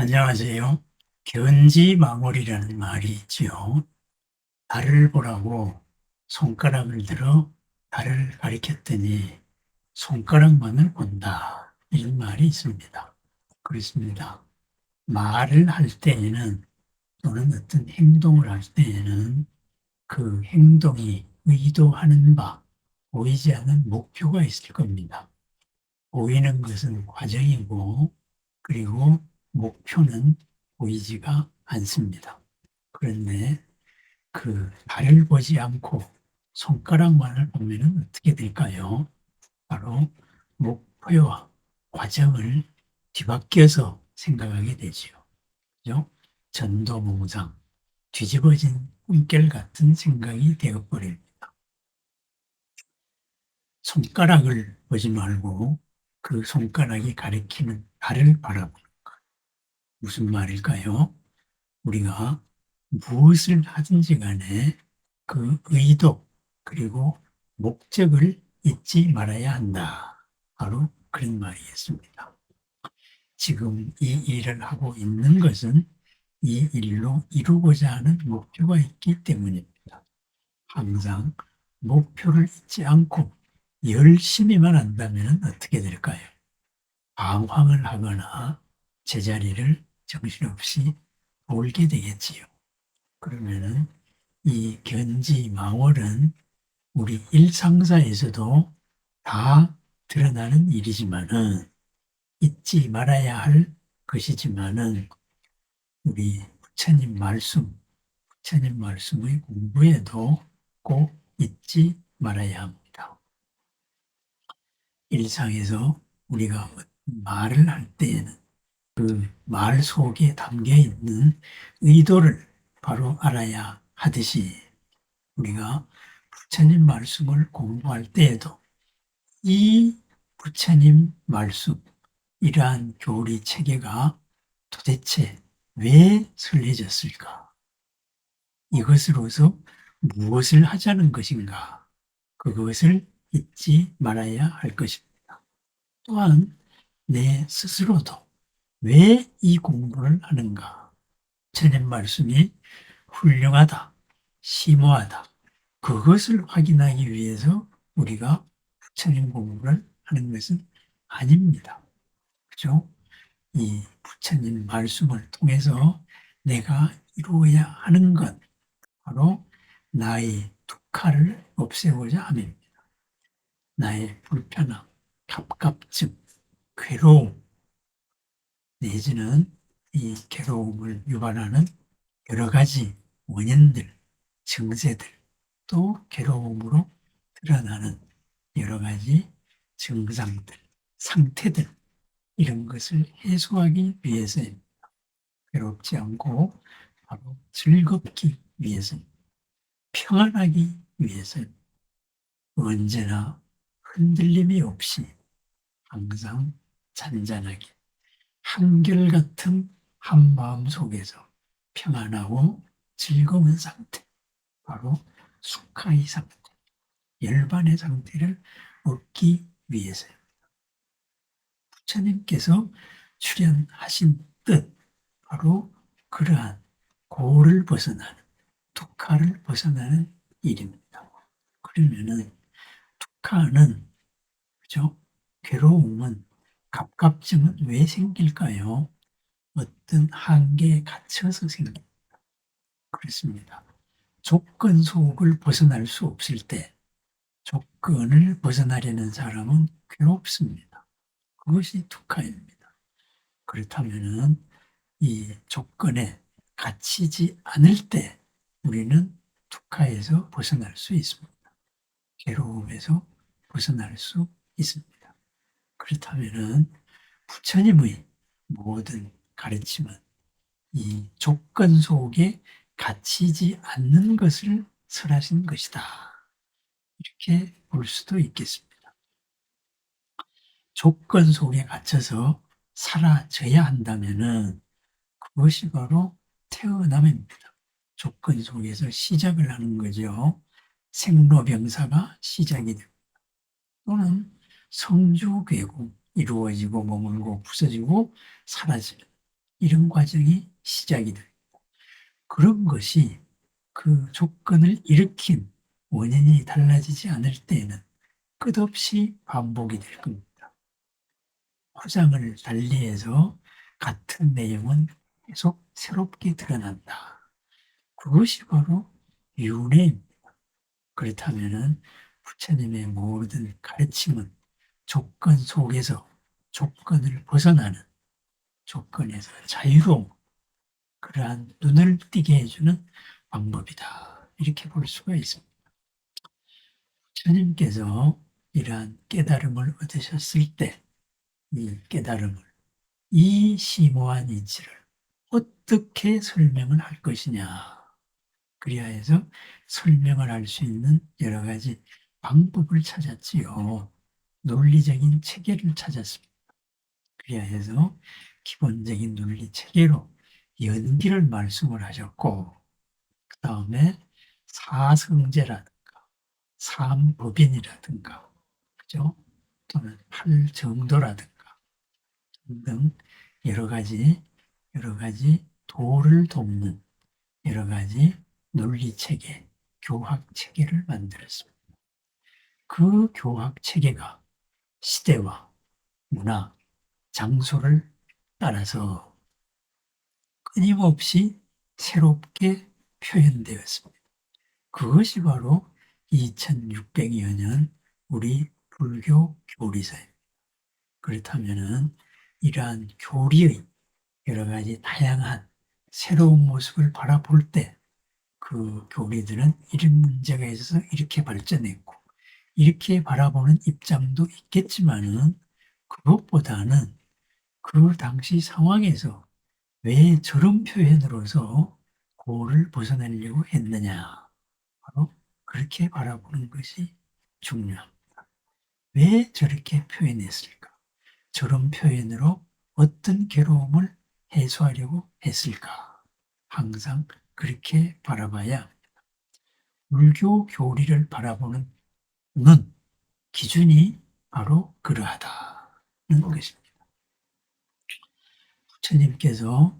안녕하세요. 견지망월이라는 말이 있지요. 달을 보라고 손가락을 들어 달을 가리켰더니 손가락만을 본다. 이런 말이 있습니다. 그렇습니다. 말을 할 때에는 또는 어떤 행동을 할 때에는 그 행동이 의도하는 바, 보이지 않는 목표가 있을 겁니다. 보이는 것은 과정이고 그리고 목표는 보이지가 않습니다. 그런데 그 달을 보지 않고 손가락만을 보면 어떻게 될까요? 바로 목표와 과정을 뒤바뀌어서 생각하게 되지요. 그죠? 전도몽상, 뒤집어진 꿈결 같은 생각이 되어버립니다. 손가락을 보지 말고 그 손가락이 가리키는 달을 바라보는 것. 무슨 말일까요? 우리가 무엇을 하든지 간에 그 의도 그리고 목적을 잊지 말아야 한다. 바로 그런 말이겠습니다. 지금 이 일을 하고 있는 것은 이 일로 이루고자 하는 목표가 있기 때문입니다. 항상 목표를 잊지 않고 열심히만 한다면 어떻게 될까요? 방황을 하거나 제자리를 정신없이 돌게 되겠지요. 그러면은 이 견지 망월은 우리 일상사에서도 다 드러나는 일이지만은 잊지 말아야 할 것이지만은 우리 부처님 말씀, 부처님 말씀의 공부에도 꼭 잊지 말아야 합니다. 일상에서 우리가 말을 할 때에는 그 말 속에 담겨 있는 의도를 바로 알아야 하듯이 우리가 부처님 말씀을 공부할 때에도 이 부처님 말씀, 이러한 교리 체계가 도대체 왜 설레졌을까? 이것으로서 무엇을 하자는 것인가? 그것을 잊지 말아야 할 것입니다. 또한 내 스스로도 왜 이 공부를 하는가? 부처님 말씀이 훌륭하다, 심오하다. 그것을 확인하기 위해서 우리가 부처님 공부를 하는 것은 아닙니다. 그죠? 이 부처님 말씀을 통해서 내가 이루어야 하는 것, 바로 나의 두카를 없애고자 함입니다. 나의 불편함, 갑갑증, 괴로움, 내지는 이 괴로움을 유발하는 여러 가지 원인들, 증세들, 또 괴로움으로 드러나는 여러 가지 증상들, 상태들, 이런 것을 해소하기 위해서입니다. 괴롭지 않고 바로 즐겁기 위해서입니다. 평안하기 위해서입니다. 언제나 흔들림이 없이 항상 잔잔하게 한결같은 한 마음 속에서 평안하고 즐거운 상태, 바로 숙하의 상태, 열반의 상태를 얻기 위해서입니다. 부처님께서 출연하신 뜻, 바로 그러한 고를 벗어나는, 두카를 벗어나는 일입니다. 그러면은 두카는, 그죠? 괴로움은, 갑갑증은 왜 생길까요? 어떤 한계에 갇혀서 생깁니다. 그렇습니다. 조건 속을 벗어날 수 없을 때, 조건을 벗어나려는 사람은 괴롭습니다. 그것이 두카입니다. 그렇다면은 이 조건에 갇히지 않을 때 우리는 두카에서 벗어날 수 있습니다. 괴로움에서 벗어날 수 있습니다. 그렇다면은 부처님의 모든 가르침은 이 조건 속에 갇히지 않는 것을 설하신 것이다. 이렇게 볼 수도 있겠습니다. 조건 속에 갇혀서 사라져야 한다면은 그것이 바로 태어남입니다. 조건 속에서 시작을 하는 거죠. 생로병사가 시작이 됩니다. 또는 성주괴고 이루어지고 머물고 부서지고 사라지는 이런 과정이 시작이 됩니다. 그런 것이 그 조건을 일으킨 원인이 달라지지 않을 때에는 끝없이 반복이 될 겁니다. 포장을 달리해서 같은 내용은 계속 새롭게 드러난다. 그것이 바로 윤회입니다. 그렇다면은 부처님의 모든 가르침은 조건 속에서 조건을 벗어나는 조건에서 자유로운 그러한 눈을 띄게 해주는 방법이다. 이렇게 볼 수가 있습니다. 부처님께서 이러한 깨달음을 얻으셨을 때 이 깨달음을 이 심오한 이치를 어떻게 설명을 할 것이냐. 그리하여서 설명을 할 수 있는 여러 가지 방법을 찾았지요. 논리적인 체계를 찾았습니다. 그리하여서 기본적인 논리 체계로 연기를 말씀을 하셨고, 그 다음에 사성제라든가, 삼법인이라든가, 그죠? 또는 팔정도라든가, 등 여러 가지, 여러 가지 도를 돕는 여러 가지 논리 체계, 교학 체계를 만들었습니다. 그 교학 체계가 시대와 문화, 장소를 따라서 끊임없이 새롭게 표현되었습니다. 그것이 바로 2600여 년 우리 불교 교리사입니다. 그렇다면은 이러한 교리의 여러 가지 다양한 새로운 모습을 바라볼 때 그 교리들은 이런 문제가 있어서 이렇게 발전했고 이렇게 바라보는 입장도 있겠지만은 그것보다는 그 당시 상황에서 왜 저런 표현으로서 고를 벗어내려고 했느냐. 바로 그렇게 바라보는 것이 중요합니다. 왜 저렇게 표현했을까? 저런 표현으로 어떤 괴로움을 해소하려고 했을까? 항상 그렇게 바라봐야 합니다. 불교 교리를 바라보는 눈, 기준이 바로 그러하다는 것입니다. 부처님께서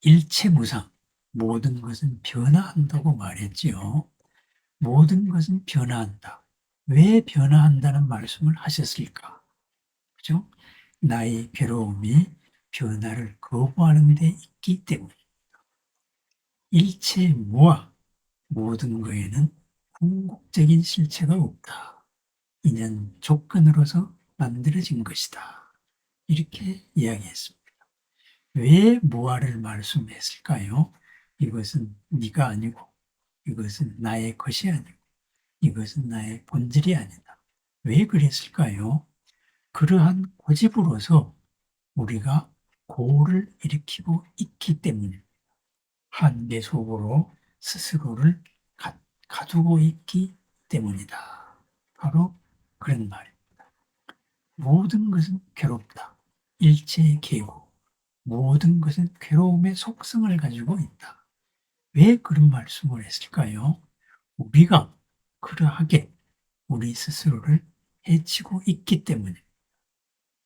일체 무상, 모든 것은 변화한다고 말했지요. 모든 것은 변화한다. 왜 변화한다는 말씀을 하셨을까? 그죠? 나의 괴로움이 변화를 거부하는 데 있기 때문입니다. 일체 무와 모든 것에는 궁극적인 실체가 없다. 이는 조건으로서 만들어진 것이다. 이렇게 이야기했습니다. 왜 무아를 말씀했을까요? 이것은 네가 아니고 이것은 나의 것이 아니고 이것은 나의 본질이 아니다. 왜 그랬을까요? 그러한 고집으로서 우리가 고를 일으키고 있기 때문입니다. 한계 속으로 스스로를 가, 가두고 있기 때문이다. 바로 그런 말입니다. 모든 것은 괴롭다. 일체의 계고 모든 것은 괴로움의 속성을 가지고 있다. 왜 그런 말씀을 했을까요? 우리가 그러하게 우리 스스로를 해치고 있기 때문에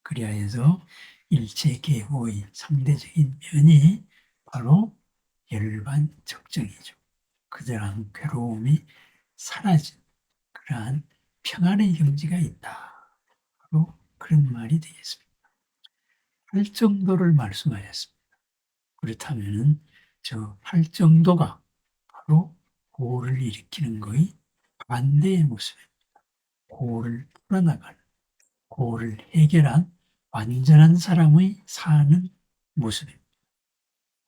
그리하여서 일체 계호의 상대적인 면이 바로 열반 적정이죠. 그들한 괴로움이 사라진 그러한 평안의 경지가 있다. 바로 그런 말이 되겠습니다. 팔 정도를 말씀하였습니다. 그렇다면 저 팔 정도가 바로 고를 일으키는 거의 반대의 모습입니다. 고를 풀어나가는 고를 해결한 완전한 사람의 사는 모습입니다.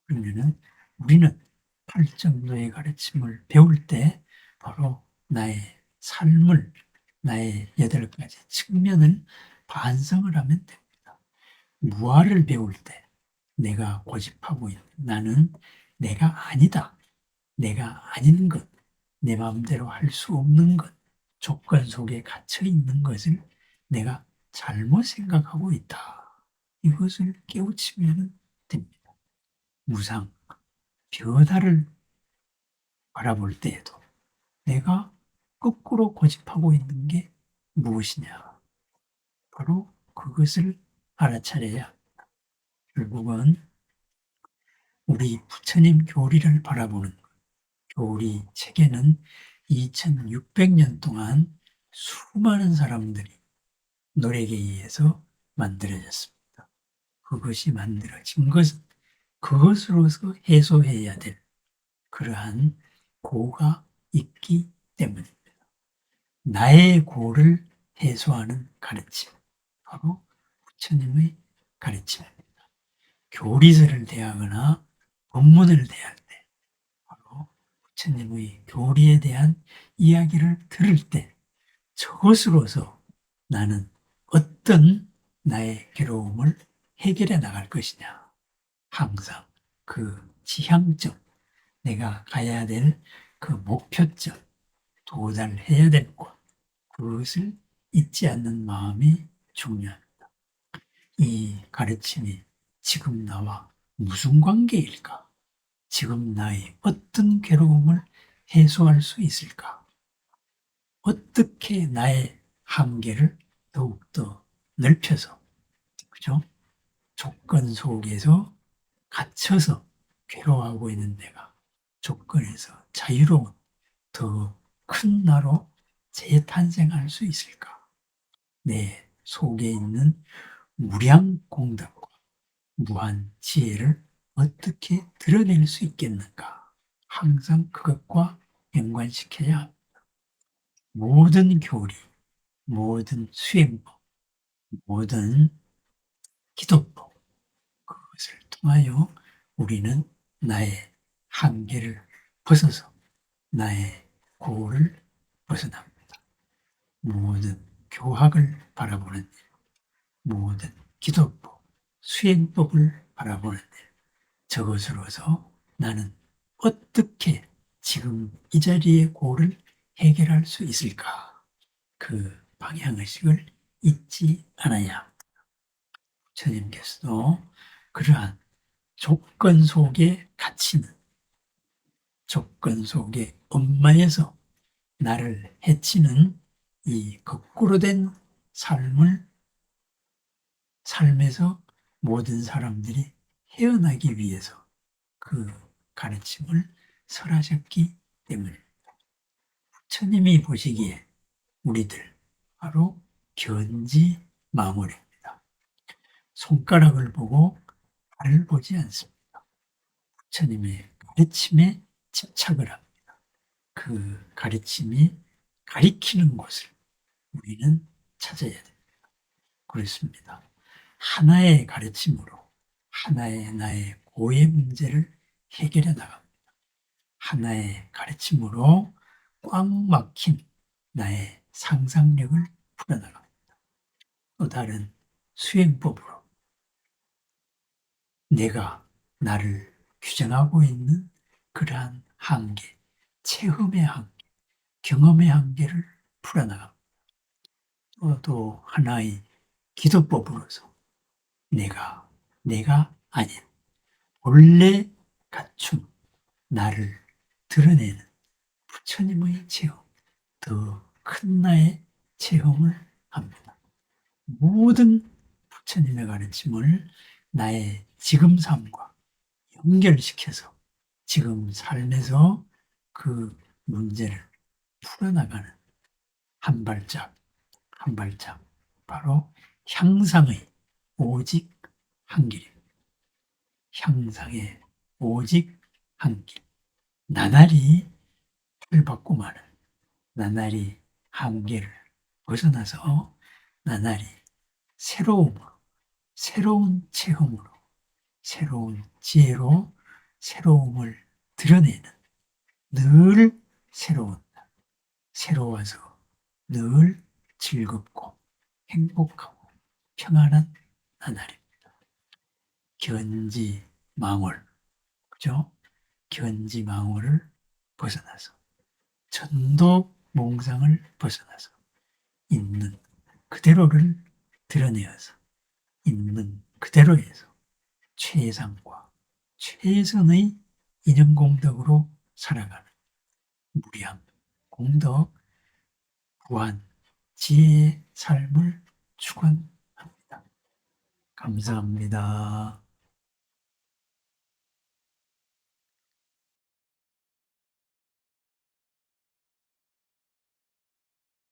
그러면은 우리는 팔 정도의 가르침을 배울 때 바로 나의 삶을 나의 여덟 가지 측면을 반성을 하면 됩니다. 무아를 배울 때 내가 고집하고 있는 나는 내가 아니다. 내가 아닌 것, 내 마음대로 할 수 없는 것, 조건 속에 갇혀 있는 것을 내가 잘못 생각하고 있다. 이것을 깨우치면 됩니다. 무상, 변화를 바라볼 때에도 내가 거꾸로 고집하고 있는 게 무엇이냐. 바로 그것을 알아차려야 합니다. 결국은 우리 부처님 교리를 바라보는 것. 교리 체계는 2600년 동안 수많은 사람들이 노력에 의해서 만들어졌습니다. 그것이 만들어진 것은 그것으로서 해소해야 될 그러한 고가 있기 때문입니다. 나의 고를 해소하는 가르침, 바로 부처님의 가르침입니다. 교리서를 대하거나 본문을 대할 때, 바로 부처님의 교리에 대한 이야기를 들을 때, 저것으로서 나는 어떤 나의 괴로움을 해결해 나갈 것이냐. 항상 그 지향점, 내가 가야 될 그 목표점, 도달해야 될 곳, 그것을 잊지 않는 마음이 중요합니다. 이 가르침이 지금 나와 무슨 관계일까? 지금 나의 어떤 괴로움을 해소할 수 있을까? 어떻게 나의 한계를 더욱더 넓혀서, 그죠? 조건 속에서 갇혀서 괴로워하고 있는 내가 조건에서 자유로운 더 큰 나로 재탄생할 수 있을까? 내 속에 있는 무량 공덕과 무한 지혜를 어떻게 드러낼 수 있겠는가? 항상 그것과 연관시켜야 합니다. 모든 교리, 모든 수행법, 모든 기도법, 그것을 통하여 우리는 나의 한계를 벗어서 나의 고를 벗어납니다. 모든 교학을 바라보는 일, 모든 기도법, 수행법을 바라보는 일, 저것으로서 나는 어떻게 지금 이 자리의 고를 해결할 수 있을까? 그 방향의식을 잊지 않아야 합니다. 부처님께서도 그러한 조건 속에 갇히는 조건 속에 엄마에서 나를 해치는 이 거꾸로 된 삶을 삶에서 모든 사람들이 헤어나기 위해서 그 가르침을 설하셨기 때문입니다. 부처님이 보시기에 우리들 바로 견지 마물입니다. 손가락을 보고 발을 보지 않습니다. 부처님의 가르침에 집착을 합니다. 그 가르침이 가리키는 곳을 우리는 찾아야 됩니다. 그렇습니다. 하나의 가르침으로 하나의 나의 고의 문제를 해결해 나갑니다. 하나의 가르침으로 꽉 막힌 나의 상상력을 풀어나갑니다. 또 다른 수행법으로 내가 나를 규정하고 있는 그러한 한계, 체험의 한계, 경험의 한계를 풀어나갑니다. 또, 또 하나의 기도법으로서 내가, 내가 아닌 본래 갖춘 나를 드러내는 부처님의 체험, 더 큰 나의 체험을 합니다. 모든 부처님의 가르침을 나의 지금 삶과 연결시켜서 지금 삶에서 그 문제를 풀어나가는 한 발짝, 한 발짝, 바로 향상의 오직 한 길입니다. 향상의 오직 한 길. 나날이 풀받고 마는 나날이 한계를 벗어나서 나날이 새로움으로, 새로운 체험으로, 새로운 지혜로 새로움을 드러내는 늘 새로운 날, 새로워서 늘 즐겁고 행복하고 평안한 나날입니다. 견지 망월, 그죠? 견지 망월을 벗어나서 전도 몽상을 벗어나서 있는 그대로를 드러내어서 있는 그대로에서 최상과 최선의 인연공덕으로 살아가는 무량 공덕 무한 지혜의 삶을 축원합니다. 감사합니다.